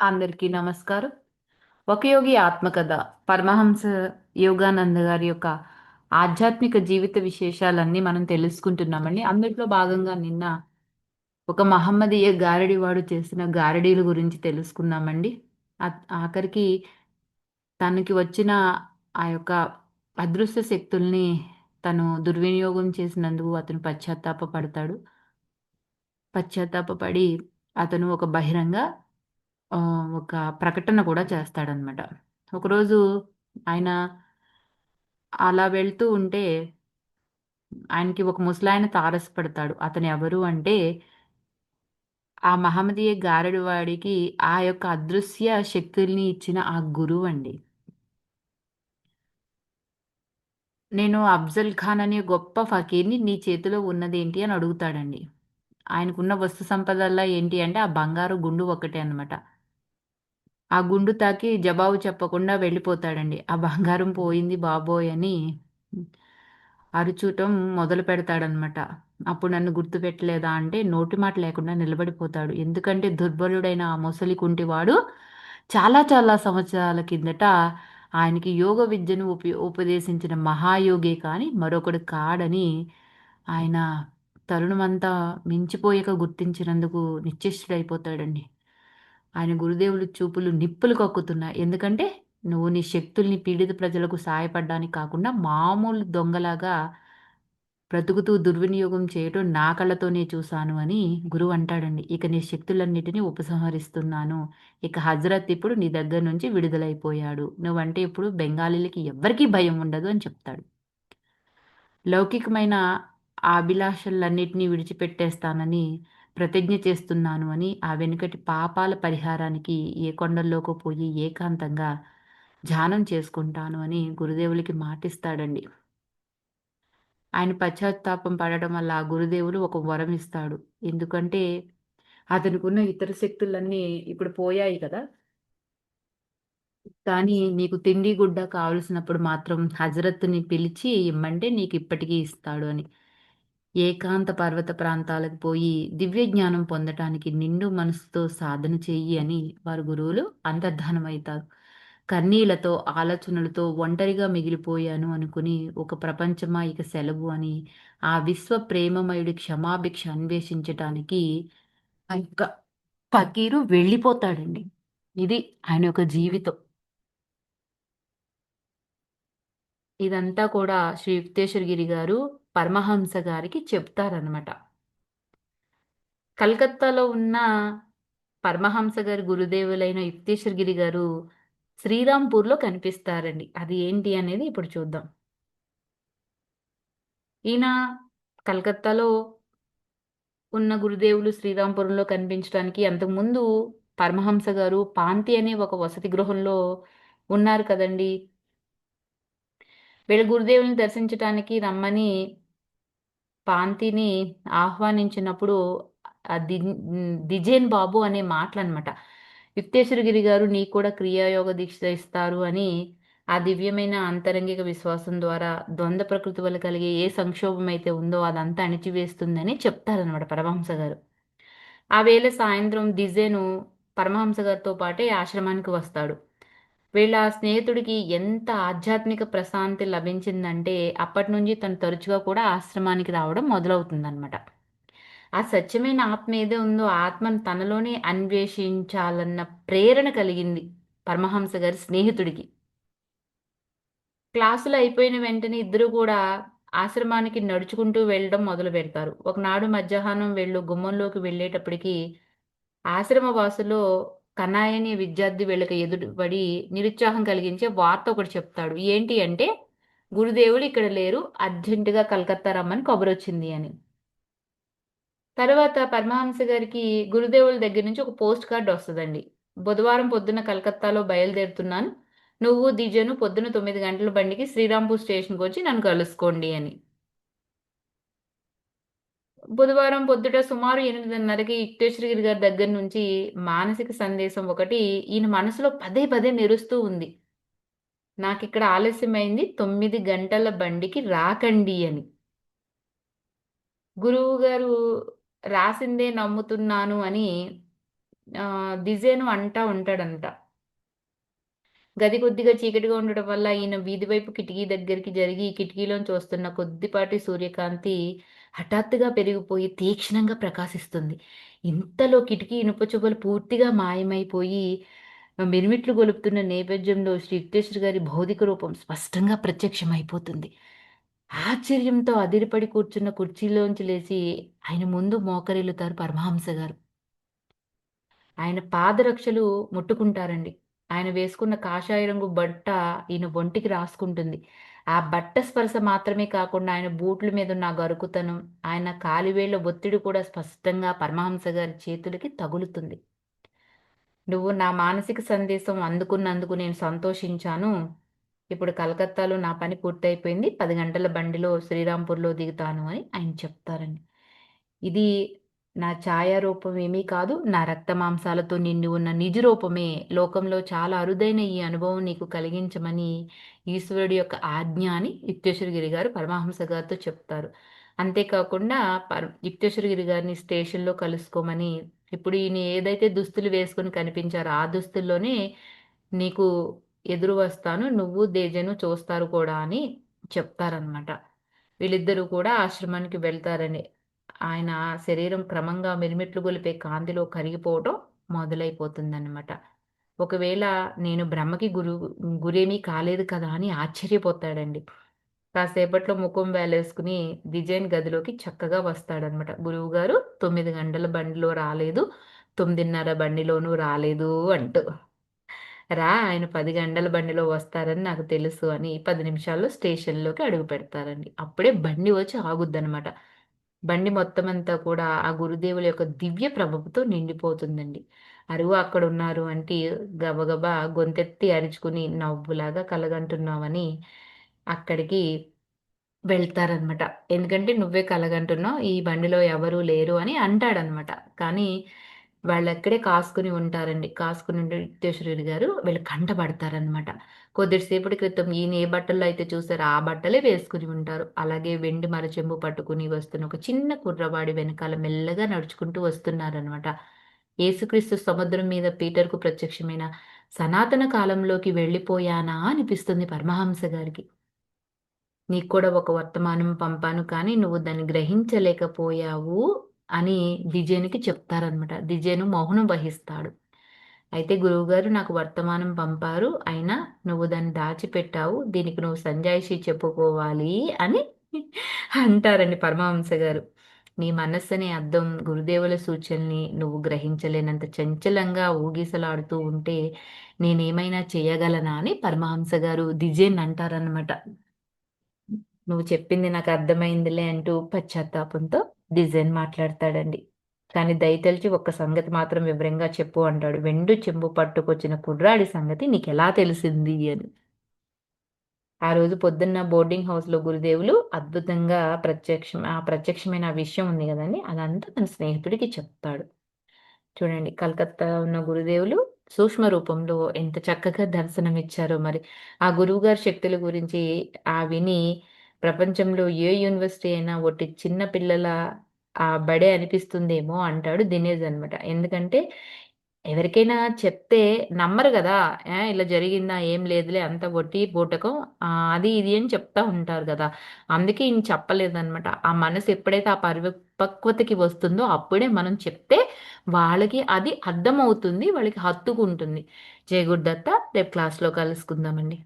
అందరికీ నమస్కారం. ఒక యోగి ఆత్మకథ. పరమహంస యోగానంద గారి యొక్క ఆధ్యాత్మిక జీవిత విశేషాలన్నీ మనం తెలుసుకుంటున్నామండి. అందులో భాగంగా నిన్న ఒక మహమ్మదీయ గారడివాడు చేసిన గారడీల గురించి తెలుసుకున్నామండి. ఆఖరికి తనకి వచ్చిన ఆ యొక్క అదృశ్య శక్తుల్ని తను దుర్వినియోగం చేసినందుకు అతను పశ్చాత్తాప పడతాడు పశ్చాత్తాపపడి అతను ఒక బహిరంగ ఆ, ఒక ప్రకటన కూడా చేస్తాడనమాట ఒకరోజు ఆయన అలా వెళ్తూ ఉంటే ఆయనకి ఒక ముసలాయన తారసపడతాడు. అతను ఎవరు అంటే ఆ మహమ్మదీయ గారడి వాడికి ఆ యొక్క అదృశ్య శక్తుల్ని ఇచ్చిన ఆ గురువు అండి. నేను అఫ్జల్ ఖాన్ అనే గొప్ప ఫకీర్ని నీ చేతిలో ఉన్నదేంటి అని అడుగుతాడండి. ఆయనకున్న వస్తు సంపదల్లా ఏంటి అంటే ఆ బంగారు గుండు ఒకటే అన్నమాట. ఆ గుండు తాకి జవాబు చెప్పకుండా వెళ్ళిపోతాడండి. ఆ బంగారం పోయింది బాబోయ్ అని అరుచూటం మొదలు పెడతాడనమాట. అప్పుడు నన్ను గుర్తుపెట్టలేదా అంటే నోటి మాట లేకుండా నిలబడిపోతాడు. ఎందుకంటే దుర్బలుడైన ఆ ముసలి కుంటివాడు చాలా చాలా సంవత్సరాల కిందట ఆయనకి యోగ విద్యను ఉప ఉపదేశించిన మహాయోగి కానీ మరొకడు కాడని ఆయన తరుణమంతా మించిపోయాక గుర్తించినందుకు నిశ్చేష్టుడైపోతాడండి. ఆయన గురుదేవులు చూపులు నిప్పులు కక్కుతున్నాయి. ఎందుకంటే నువ్వు నీ శక్తుల్ని పీడిత ప్రజలకు సాయపడడానికి కాకుండా మామూలు దొంగలాగా బ్రతుకుతూ దుర్వినియోగం చేయటం నా కళ్ళతోనే చూశాను అని గురువు అంటాడండి. ఇక నీ శక్తులన్నిటినీ ఉపసంహరిస్తున్నాను. ఇక హజరత్ ఇప్పుడు నీ దగ్గర నుంచి విడుదలైపోయాడు. నువ్వంటే ఇప్పుడు బెంగాలీలకి ఎవ్వరికీ భయం ఉండదు అని చెప్తాడు. లౌకికమైన ఆ అభిలాషలన్నిటినీ విడిచిపెట్టేస్తానని ప్రతిజ్ఞ చేస్తున్నాను అని ఆ వెనుకటి పాపాల పరిహారానికి ఏ కొండల్లోకి పోయి ఏకాంతంగా ధ్యానం చేసుకుంటాను అని గురుదేవులకి మాటిస్తాడండి. ఆయన పశ్చాత్తాపం పడడం వల్ల ఆ గురుదేవులు ఒక వరం ఇస్తాడు. ఎందుకంటే అతనికున్న ఇతర శక్తులన్నీ ఇప్పుడు పోయాయి కదా. కానీ నీకు తిండి గుడ్డ కావలసినప్పుడు మాత్రం హజరత్తుని పిలిచి ఇమ్మంటే నీకు ఇప్పటికీ ఇస్తాడు అని. ఏకాంత పర్వత ప్రాంతాలకు పోయి దివ్య జ్ఞానం పొందటానికి నిండు మనసుతో సాధన చెయ్యి అని వారు గురువులు అంతర్ధానమవుతారు. కన్నీళ్ళతో ఆలోచనలతో ఒంటరిగా మిగిలిపోయాను అనుకుని ఒక ప్రపంచమా ఇక సెలవు అని ఆ విశ్వ ప్రేమమయుడి క్షమాభిక్ష అన్వేషించటానికి ఆ యొక్క ఫకీరు వెళ్ళిపోతాడండి. ఇది ఆయన యొక్క జీవితం. ఇదంతా కూడా శ్రీ యుక్తేశ్వరగిరి గారు పరమహంస గారికి చెప్తారనమాట కలకత్తాలో ఉన్న పరమహంస గారి గురుదేవులైన యుక్తేశ్వరగిరి గారు శ్రీరాంపూర్లో కనిపిస్తారండి. అది ఏంటి అనేది ఇప్పుడు చూద్దాం. ఈయన కలకత్తాలో ఉన్న గురుదేవులు శ్రీరాంపురంలో కనిపించడానికి అంతకుముందు పరమహంస గారు పాంతి అనే ఒక వసతి గృహంలో ఉన్నారు కదండి. వీళ్ళ గురుదేవుని దర్శించడానికి రమ్మని పాంతిని ఆహ్వానించినప్పుడు ఆ ది దిజేన్ బాబు అనే మాటలు అనమాట యుక్తేశ్వరగిరి గారు నీకు కూడా క్రియాయోగ దీక్ష ఇస్తారు అని ఆ దివ్యమైన అంతరంగిక విశ్వాసం ద్వారా ద్వంద్వ ప్రకృతి వల్ల కలిగే ఏ సంక్షోభం అయితే ఉందో అదంతా అణిచివేస్తుందని చెప్తారనమాట పరమహంస గారు. ఆ వేళ సాయంత్రం దిజేను పరమహంస గారితో పాటే ఆశ్రమానికి వస్తాడు. వీళ్ళ స్నేహితుడికి ఎంత ఆధ్యాత్మిక ప్రశాంతి లభించిందంటే అప్పటి నుంచి తను తరచుగా కూడా ఆశ్రమానికి రావడం మొదలవుతుందన్నమాట. ఆ సత్యమైన ఆత్మ ఏదో ఉందో ఆత్మను తనలోనే అన్వేషించాలన్న ప్రేరణ కలిగింది పరమహంస గారి స్నేహితుడికి. క్లాసులు అయిపోయిన వెంటనే ఇద్దరు కూడా ఆశ్రమానికి నడుచుకుంటూ వెళ్ళడం మొదలు పెడతారు. ఒకనాడు మధ్యాహ్నం వెళ్ళు గుమ్మంలోకి వెళ్ళేటప్పటికి ఆశ్రమ వాసులో కనాయని విద్యార్థి వీళ్ళకి ఎదురుపడి నిరుత్సాహం కలిగించే వార్త ఒకటి చెప్తాడు. ఏంటి అంటే గురుదేవులు ఇక్కడ లేరు అర్జెంటుగా కలకత్తా రమ్మని కబురొచ్చింది అని. తర్వాత పరమహంస గారికి గురుదేవుల దగ్గర నుంచి ఒక పోస్ట్ కార్డ్ వస్తుందండి. బుధవారం పొద్దున కలకత్తాలో బయలుదేరుతున్నాను. నువ్వు దిజను పొద్దున తొమ్మిది గంటల బండికి శ్రీరాంపూర్ స్టేషన్కి వచ్చి నన్ను కలుసుకోండి అని. బుధవారం పొద్దుట సుమారు ఎనిమిదిన్నరకి యుక్తేశ్వరగిరి గారి దగ్గర నుంచి మానసిక సందేశం ఒకటి ఈయన మనసులో పదే పదే మెరుస్తూ ఉంది. నాకు ఇక్కడ ఆలస్యమైంది. తొమ్మిది గంటల బండికి రాకండి అని. గురువు గారు రాసిందే నమ్ముతున్నాను అని దిజేను అంటా ఉంటాడంట. గది కొద్దిగా చీకటిగా ఉండటం వల్ల ఈయన వీధి వైపు కిటికీ దగ్గరికి జరిగి కిటికీలోంచి వస్తున్న కొద్దిపాటి సూర్యకాంతి హఠాత్తుగా పెరిగిపోయి తీక్షణంగా ప్రకాశిస్తుంది. ఇంతలో కిటికీ ఇనుప చువ్వలు పూర్తిగా మాయమైపోయి మిరుమిట్లు గొలుపుతున్న నేపథ్యంలో శ్రీ యుక్తేశ్వర గారి భౌతిక రూపం స్పష్టంగా ప్రత్యక్షమైపోతుంది. ఆశ్చర్యంతో అదిరిపడి కూర్చున్న కుర్చీలోంచి లేచి ఆయన ముందు మోకరిల్లుతారు పరమహంస గారు. ఆయన పాదరక్షలు ముట్టుకుంటారండి. ఆయన వేసుకున్న కాషాయ రంగు బట్ట ఈయన ఒంటికి రాసుకుంటుంది. ఆ బట్ట స్పర్శ మాత్రమే కాకుండా ఆయన బూట్ల మీద ఉన్న గరుకుతను ఆయన కాలివేళ్ళ ఒత్తిడి కూడా స్పష్టంగా పరమహంస గారి చేతులకి తగులుతుంది. నువ్వు నా మానసిక సందేశం అందుకున్నందుకు నేను సంతోషించాను. ఇప్పుడు కలకత్తాలో నా పని పూర్తయిపోయింది. పది గంటల బండిలో శ్రీరాంపూర్లో దిగుతాను అని ఆయన చెప్తారండి. ఇది నా ఛాయారూపం ఏమీ కాదు నా రక్త మాంసాలతో నిండి ఉన్న నిజ రూపమే. లోకంలో చాలా అరుదైన ఈ అనుభవం నీకు కలిగించమని ఈశ్వరుడి యొక్క ఆజ్ఞ అని యుక్తేశ్వరగిరి గారు పరమహంస గారితో చెప్తారు. అంతేకాకుండా పర యుక్తేశ్వరగిరి గారిని స్టేషన్లో కలుసుకోమని ఇప్పుడు ఈయన ఏదైతే దుస్తులు వేసుకొని కనిపించారో ఆ దుస్తుల్లోనే నీకు ఎదురు వస్తాను నువ్వు దేజను చూస్తారు కూడా అని చెప్తారనమాట వీళ్ళిద్దరూ కూడా ఆశ్రమానికి వెళ్తారని ఆయన శరీరం క్రమంగా మిరుమిట్లు గొలిపే కాంతిలో కరిగిపోవటం మొదలైపోతుందన్నమాట. ఒకవేళ నేను బ్రహ్మకి గురు గురేమీ కాలేదు కదా అని ఆశ్చర్యపోతాడండి. కాసేపట్లో ముఖం వేలేసుకుని డిజైన్ గదిలోకి చక్కగా వస్తాడనమాట గురువు గారు తొమ్మిది గంటల బండిలో రాలేదు తొమ్మిదిన్నర బండిలోనూ రాలేదు అంటూ. రా ఆయన పది గంటల బండిలో వస్తారని నాకు తెలుసు అని పది నిమిషాల్లో స్టేషన్లోకి అడుగు పెడతారండి. అప్పుడే బండి వచ్చి ఆగుద్దనమాట బండి మొత్తం అంతా కూడా ఆ గురుదేవుల యొక్క దివ్య ప్రభపుతో నిండిపోతుందండి. అరువు అక్కడ ఉన్నారు అంటే గబగబా గొంతెత్తి అరుచుకుని నవ్వులాగా కలగంటున్నావని అక్కడికి వెళ్తారనమాట ఎందుకంటే నువ్వే కలగంటున్నావు ఈ బండిలో ఎవరూ లేరు అని అంటాడనమాట కానీ వాళ్ళు అక్కడే కాసుకుని ఉంటారండి. కాసుకుని ఉండే యుక్తేశ్వరుడు గారు వీళ్ళు కంటపడతారనమాట కొద్దిసేపటి క్రితం ఈయన ఏ బట్టల్లో అయితే చూసారో ఆ బట్టలే వేసుకుని ఉంటారు. అలాగే వెండి మరచెంబు పట్టుకుని వస్తున్న ఒక చిన్న కుర్రవాడి వెనకాల మెల్లగా నడుచుకుంటూ వస్తున్నారనమాట యేసుక్రీస్తు సముద్రం మీద పీటర్కు ప్రత్యక్షమైన సనాతన కాలంలోకి వెళ్ళిపోయానా అనిపిస్తుంది పరమహంస గారికి. నీకు కూడా ఒక వర్తమానం పంపాను కానీ నువ్వు దాన్ని గ్రహించలేకపోయావు అని దిజేనుకి చెప్తారనమాట దిజేను మౌనం వహిస్తాడు. అయితే గురువుగారు నాకు వర్తమానం పంపారు. అయినా నువ్వు దాన్ని దాచిపెట్టావు. దీనికి నువ్వు సంజాయిషి చెప్పుకోవాలి అని అంటారండి పరమహంస గారు. నీ మనస్సుని అర్థం గురుదేవుల సూచనల్ని నువ్వు గ్రహించలేనంత చంచలంగా ఊగిసలాడుతూ ఉంటే నేనేమైనా చేయగలనా అని పరమహంస గారు దిజేన్ అంటారనమాట నువ్వు చెప్పింది నాకు అర్థమైందిలే అంటూ పశ్చాత్తాపంతో డిజైన్ మాట్లాడతాడండి. కానీ దయతలిచి ఒక్క సంగతి మాత్రం వివరంగా చెప్పు అంటాడు. వెండు చెంబు పట్టుకొచ్చిన కుర్రాడి సంగతి నీకు ఎలా తెలిసింది అని. ఆ రోజు పొద్దున్న బోర్డింగ్ హౌస్లో గురుదేవులు అద్భుతంగా ప్రత్యక్షం ఆ ప్రత్యక్షమైన ఆ విషయం ఉంది కదండి. అదంతా తన స్నేహితుడికి చెప్తాడు. చూడండి కలకత్తా ఉన్న గురుదేవులు సూక్ష్మ రూపంలో ఎంత చక్కగా దర్శనం ఇచ్చారో మరి. ఆ గురువుగారి శక్తుల గురించి ఆ విని ప్రపంచంలో ఏ యూనివర్సిటీ అయినా ఒకటి చిన్న పిల్లల ఆ బడే అనిపిస్తుందేమో అంటాడు దినేజ్ అనమాట ఎందుకంటే ఎవరికైనా చెప్తే నమ్మరు కదా ఇలా జరిగిందా ఏం లేదులే అంత ఒట్టి పూటకం అది ఇది అని చెప్తా ఉంటారు కదా. అందుకే ఈయన చెప్పలేదన్నమాట. ఆ మనసు ఎప్పుడైతే ఆ పరిపక్వతకి వస్తుందో అప్పుడే మనం చెప్తే వాళ్ళకి అది అర్థమవుతుంది వాళ్ళకి హత్తుకుంటుంది. జయగుడ్దత్త రేపు క్లాస్లో కలుసుకుందామండి.